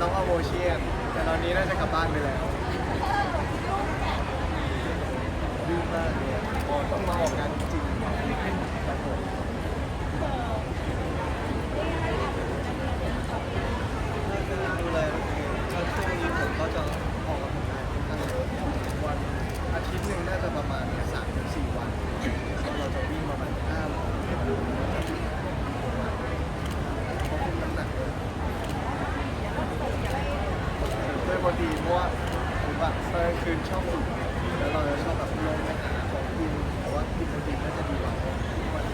น้องอโวเชียนแต่ตอนนี้น่าจะกลับบ้านไปแล้วดื้อมากเลยอะพอต้องมาออกงานจริงๆครับผมถ้าคือดูแลตัวเองช่วงนี้ผมก็จะออกกำลังกายค่อนข้างเยอะวันอาทิตย์หนึ่งน่าจะประมาณสามถึงสี่วันแล้วเราจะวิ่งประมาณห้าโลเพราะคุมน้ำหนักเลยด้วยพอดีเพราะว่าผมแบบตอนกลางคืนชอบฝึกแล้วเราจะชอบแบบลงไปหาของกินแต่ว่ากินโปรตีนน่าจะดีกว่าทุกวัน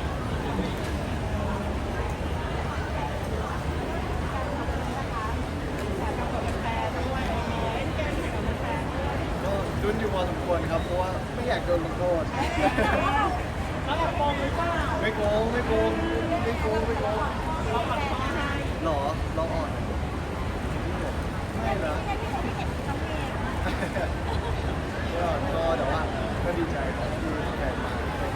ก็รุนอยู่พอสมควรครับ เพราะว่าไม่อยากโด นลงโทษแล้วแบบมองหรือเปล่าไม่โกงไม่โกงไม่โกงไม่โกงเราผัดข้อให้หรอเราอ่อนไม่นะก็ก็แต่ว่าก็ดีใจครับที่แฟนมาเป็น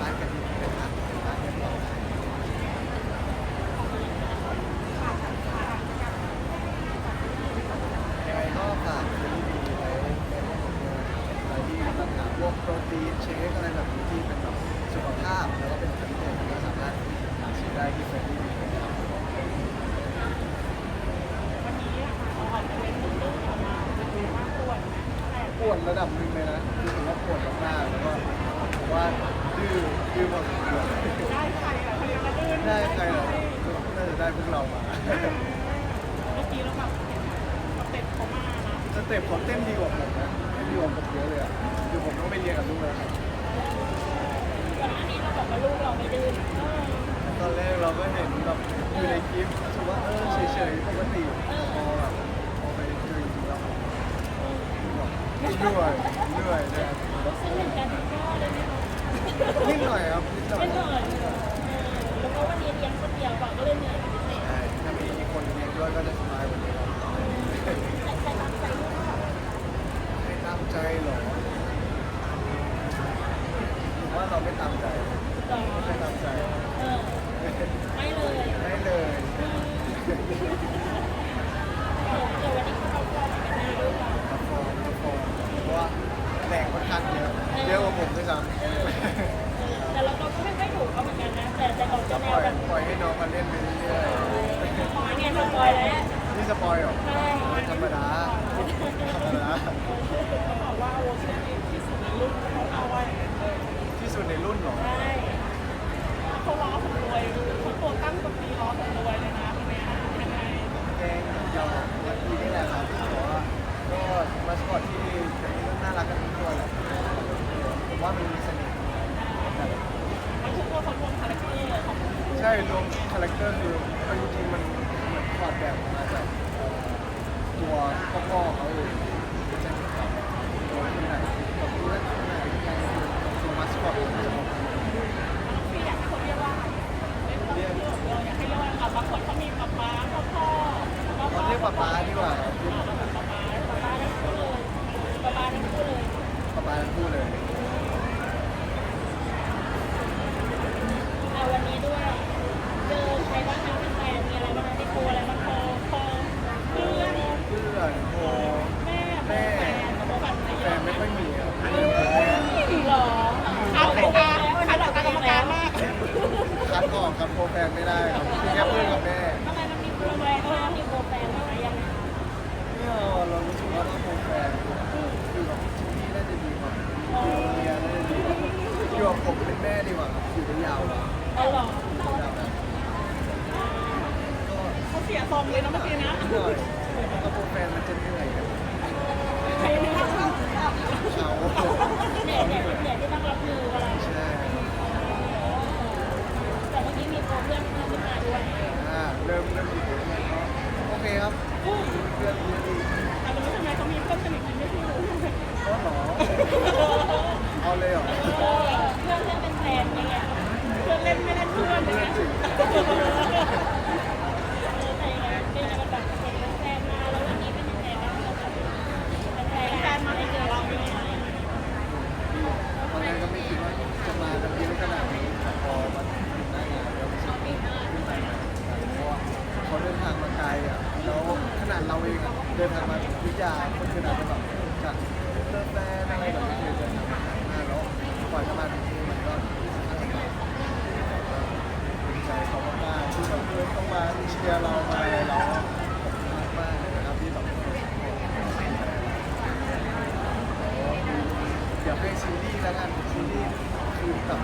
ร้านกันดีเป็นร้านร้านเรียบร้อยยังไงก็ฝากซีรีส์ดีไว้ในห้องของเราอะไรที่ต้องหาพวกโปรตีนเชคอะไรแบบนี้ที่เป็นแบบสุขภาพแล้วก็เป็นประโยชน์ก็สามารถหาซื้อได้ที่เฟรนดี้ดีนะครับ วันนี้อะค่ะเราออกมาเป็นเรื่องออกมาเป็นเรื่องมากปวดแต่ ปว ดับหนึ่งเลยนะรู้สึกว่าปวดมากๆแล้วก็ผมว่าดื้อดื้อพอสมควรได้ใครอะใครมาดื้อได้ใครเหรอน่าจะได้พวกเรามาเมื่อกี้เราแบบสเต็ปเขามากนะสเต็ปเขาเต้นดีกว่าผมนะเต้นดีกว่าผมเยอะเลยอะคือผมต้องไปเรียนกับลูกเลยครับก่อนหน้านี้เราบอกว่าลูกเราไม่ดื้อตอนแรกเราก็เห็นแบบอยู่ในคลิปรู้สึกว่าเออเฉยๆปกติพอแบบพอไปเจอจริงๆแล้ว เหนื่อยเหนื่อยนะครับรู้สึกเหมือนกันก็เลยไหมคะนิดหน่อยครับนิดหน่อยไม่เหนื่อยเออแล้วก็วันนี้เลี้ยงคนเดียวก่อนก็เลยเหนื่อยเป็นพิเศษใช่ถ้ามีคนเรียนด้วยก็จะสบายกว่านี้ครับแต่ใครตามใจลูกเราไม่ตามใจเหรอผมว่าเราไม่ตามใจต่อไม่ตามใจเออไม่เลยไม่เลยเดี๋ สปอยเหรอใช่ธรรมดาธรรมดาเขาบอกว่าโอ้ใช่ที่สุดในรุ่นเขาเอาไว้ที่สุดในรุ่นเหรอใช่เขาล้อผมรวยเขาตัวตั้งคนนี้ล้อผมรวยเลยนะคนเนี้ยยังไงแกงเราวันนี้นี่แหละครับแต่ว่าก็มาสปอร์ตที่เป็นน่ารักกันทุกตัวแหละผมว่ามันมีเสน่ห์แต่มันทุกตัวเขารวมคาแรคเตอร์ของใช่รวมคาแรคเตอร์คือเอาจริงๆมันเหมือนถอดแบบมาจากเอ่อตัวพ่อพ่อเขาเองใช่ไหมครับตัวที่ไหนกับตัวที่ไหนการตัวมัสคอตของเขา พี่อยากให้คนเรียกว่าเรียกอยากให้เรียกว่าอะบางคนเขามีป๊าป๊าพ่อพ่อแล้วก็ เราเรียกป๊าป๊าดีกว่าครับเรียก ป๊าป๊าป๊าป๊าทั้งคู่เลยป๊าป๊าทั้งคู่เลย ป๊าป๊าทั้งคู่เลย เอาวันนี้ด้วย เจอใครบ้างคะแฟนมีอะไรบ้างคะที่โคอะไรบ้างโคโคเพื่อน เพื่อนโอ้ แม่แฟนกับแบบ แฟนไม่ค่อยมีครับเรื่องผมแม่ หรอเอาไปตาคัดออกกรรมการมาก คัดออกกับโปร แฟนไม่ได้ครับมีแค่เพื่อนกับแม่ทำไมมันมีโปรแกรมว่ามีโปรแกรมอะไรยังไงเนี่ยเรารู้สึกว่าถ้าโปรแฟนอยู่กับที่นี่น่าจะดีกว่าอยู่กับเมียน่าจะดีกว่าอยู่กับผมเป็นแม่ดีกว่าครับอยู่ได้ยาวกว่าเอาหรอยาวแบบก็เขาเสียทรงเลยนะเมื่อกี้นะหน่อยกับโปรแฟนมันจะเหนื่อยครับใครไม่ทำเขาเนี่ยเนี่ยเนี่ยที่ต้องรับมืออะไร ใช่ แต่เมื่อกี้มีโปรเพื่อนเข้ามา ด้วยอ่าเริ่มเริ่มดีขึ้นแล้วก็โอเคครับเพื่อนเยอะดีแต่ไม่รู้ทำไมเขามีเพื่อนสนิทกันไม่รู้ก็หรอเอาเลยเหรอเพื่อนเล่นเป็นแฟนไงเพื่อนเล่นไม่เล่นเพื่อนเลยเพื่อนสิ แล้วขนาดเราเองอะเดินทางมา คนอื่นอาจจะแบบจากเลิฟแฟนอะไรแบบนี้เดินทางมากลมากแล้วกว่าจะมาถึงที่มันก็อาจจะแบบดีใจเขามากๆที่แบบเพื่อนต้องมาเชียร์เรามาอะไรเรามากเลยนะครับที่แบบเดี๋ยวเป็นซีรีส์แล้วกันซีรีส์คือกับ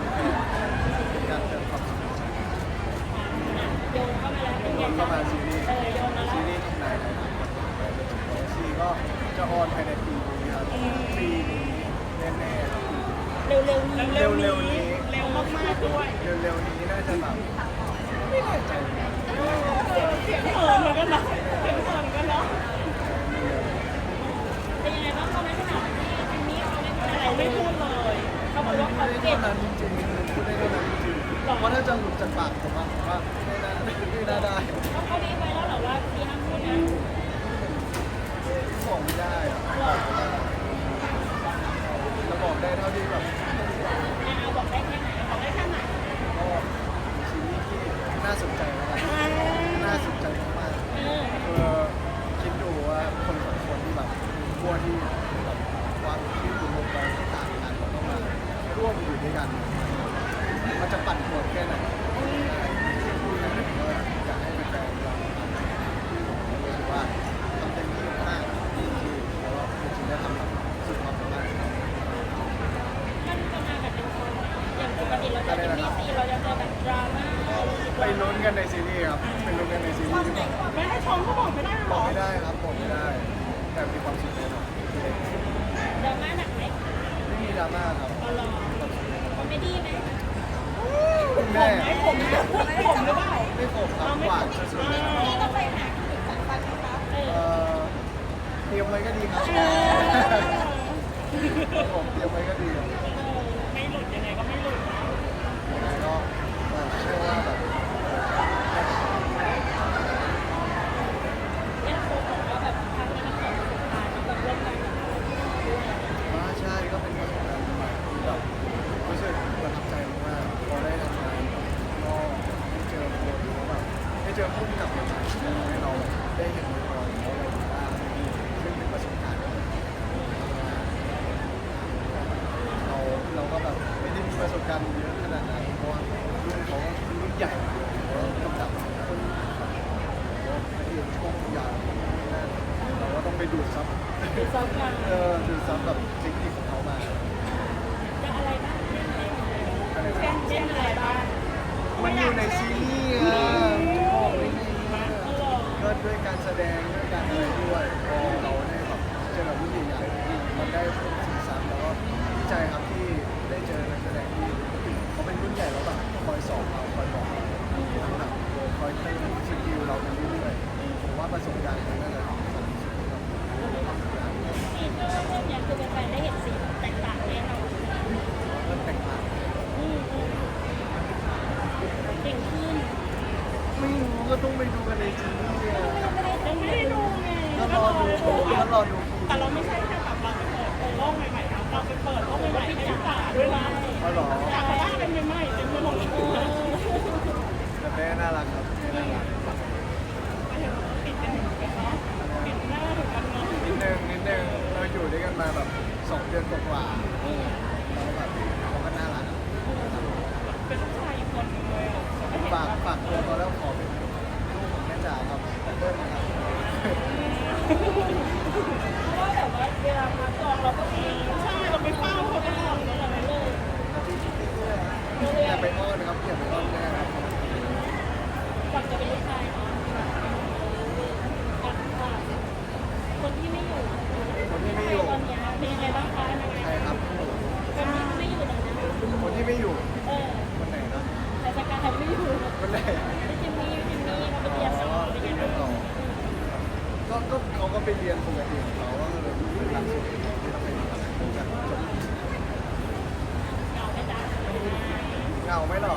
เป็นการเติมความสุขโยนเข้ามาแล้วเป็นไงเข้ามาซีรีส์ซีรีส์ไหน ก็จะออนภายในปีนี้ครับปีนี้แน่ๆครับเร็วๆนี้เร็วๆนี้เร็วมากๆด้วยเร็วๆนี้น่าจะแบบไม่แน่ใจเลยเสียงเขินเหมือนกันนะเสียงเขินเหมือนกันเนาะเป็นยังไงบ้างเขาในขณะที่อันนี้เขาไม่พูดอะไรไม่พูดเลยเขาบอกว่าเขาเจ็บนั้นจริงพูดได้เท่านั้นจริงเพราะถ้าจะหลุดจากปากผมว่าไม่น่าไม่น่าได้เขาเขาดีไปแล้วหรอว่าพี่ห้ามพูดนะ บอกไม่ได้อะเราบอกได้เท่าที่แบบอ่าบอกได้แค่ไหนบอกได้แค่ไหนก็ซีรีส์ที่น่าสนใจนะน่าสนใจมาก เออ ๆคือคิดดูว่าคนสองคนที่แบบพวกที่แบบความคิดหรือมุมมองที่ต่างกันเราต้องมาร่วมอยู่ด้วยกัน มันจะปั่นป่วนแค่ไหนพูดแค่ไหนก็อยากให้แฟนๆลองรู้สึกว่าทำเต็มที่มากที่แล้วก็จริงๆได้ทำแบบสุดความสามารถ มันจะมาแบบเป็นคนอย่าง ปกติเราจะเป็นมีซีเราจะเจอแบบดราม่าไปลุ้นกันในซีรีส์ครับไปลุ้นกันในซีรีส์ดีกว่าไม่ให้ชมก็บอกไม่ได้หรบออกไม่ได้ครับบอกไม่ได้ แต่มีความสุขแน่นอนดราม่าหนักไหมไม่มีดราม่าครับตลอดคอมเมดี้ไหมแม่ผมนะผมหรือเปล่าไม่โกรธครับหวานสุดๆเลยครับนี่ต้องไปหาที่จัดฟันนะคะเอเอ่ออเตรียมไว้ก็ดีครับผมเตรียมไว้ก็ดีครับ ไม่หลุดยังไงก็ไม่หลุดนะ ยังไงก็เชื่อ ว่าแบบเนี่ยโค้ชบอกว่าแบบครั้งนี้มันเกิดสงครามแบบรุนกับเราด้วยว่าใช่ก็เป็นประสบการณ์ใหม่ที่แบบรู้สึกประทับใจมากๆพอได้ทำงานก็ได้เจอคนแล้วแบบได้เจอผู้กำกับใหม่ๆที่ทำให้เราได้เห็นมุมมองของอะไรบ้างซึ่งเป็นประสบการณ์เราเราก็แบบไม่ได้มีประสบการณ์เยอะขนาดนั้นเพราะว่ารุ่นเขารุ่นใหญ่แล้วกำกับคนแล้วละเอียดช่วงยาวนั่นเราก็ต้องไปดูดซับ ดูซ้อมมา เออดูซับแบบเทคนิคของเขามา จะอะไรบ้างเช่น อะไร เช่นอะไรบ้างมันอยู่ในซีรีส์อะบอกไม่ดีก็ด้วยการแสดงด้วยการอะไรด้วยพอเราได้แบบเจอกับรุ่นใหญ่ๆมันได้ผลซีซับแล้วก็ดีใจครับที่ได้เจอนักแสดงที่เขาเป็นรุ่นใหญ่แล้วแบบคอยสอนเราคอยบอกเราแบบคอยเติมสกิลเราไปเรื่อยๆผมว่าประสบการณ์นั้นน่าจะสำคัญที่สุดครับ ซีนเรื่องนี้คือเป็นแฟนได้เห็นสีแตกต่างแน่นอน ก็แตกต่าง อืมอืมเก่งขึ้น ไม่รู้ก็ ต้องไปดูกันในซีรีส์อะยังไม่ได้ดูไงก็รอดูก็รอดูแต่เราไม่ใช่แค่แบบเราไปเปิดโลกใหม่ๆนะเราไปเปิดโลกใหม่ๆให้ศึกษาด้วยนะเขาหรอจากบ้านเป็นใหม่ๆเต็มไปหมดเลยแต่แม่น่ารักครับแม่น่ารักปิดกันถึงกันเนาะปิดหน้าถึงกันเนาะนิดนึงนิดนึงเราอยู่ด้วยกันมาแบบสองเดือนกว่าๆแล้วแบบเขาก็น่ารักอะ เป็นผู้ชายอีกคนนึงเลยอะ ฝากฝากตัวเขาแล้วขอเป็นลูกของแม่จ๋าครับเริ่มนะครับ เพราะว่าแบบว่าเวลาพักกองเราก็มีใช่เราไปเฝ้าเขาตลอดเลยอะไรเลยอาทิตย์ที่ด้วยนะอย่าไปอ้อนนะครับอย่าไปอ้อนแม่นะครับก่อนจะเป็นลูกชายเนาะอะค่ะคนที่ไม่อยู่คนที่ไม่อยู่ตอนเนี้ยเป็นยังไงบ้างคะยังไงใครครับ คนที่ไม่อยู่ตรงนั้นคนที่ไม่อยู่เออคนไหนนะแต่สกายไม่อยู่คนไหน ก็ไปเรียนปกติของเขาว่าเลยเป็นหลักสูตรที่ต้องไปเรียนจากจบเก่าไม่ได้เหงาไหมเหรอ